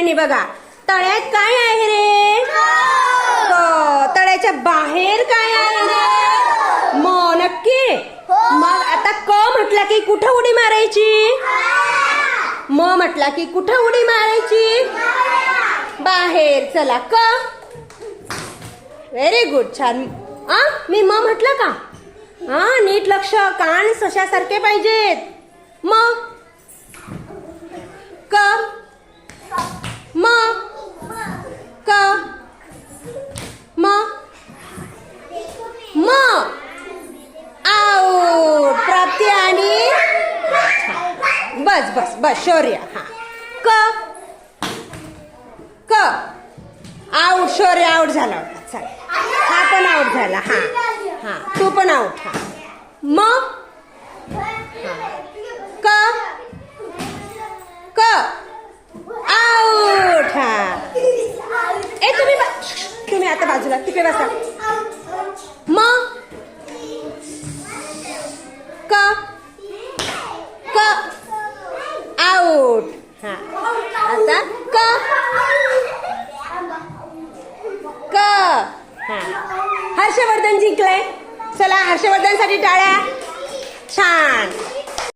आणि बघा तळ्यात काय आहे रे? हो, तळ्याच्या बाहेर काय आहे रे? मग नक्की? मग आता क म्हटला की कुठं उडी मारायची? म म्हटला की कुठं उडी मारायची? बाहेर. चला क. व्हेरी गुड छान. आ मी म म्हटलं का? हा नीट लक्ष. कान सशासारखे पाहिजेत. म बस बस बस शौर्य हा. क क. आऊट शौर्य आऊट झाला होता चल. हा पण आऊट झाला हा. हा तू पण आऊट हा. म क क. आऊट हा. ए तुम्ही तुम्ही आता बाजूला तिकडे बसा. म हा. आता क. क. हा. हर्षवर्धन जिंकलंय. चला हर्षवर्धनसाठी टाळ्या. छान.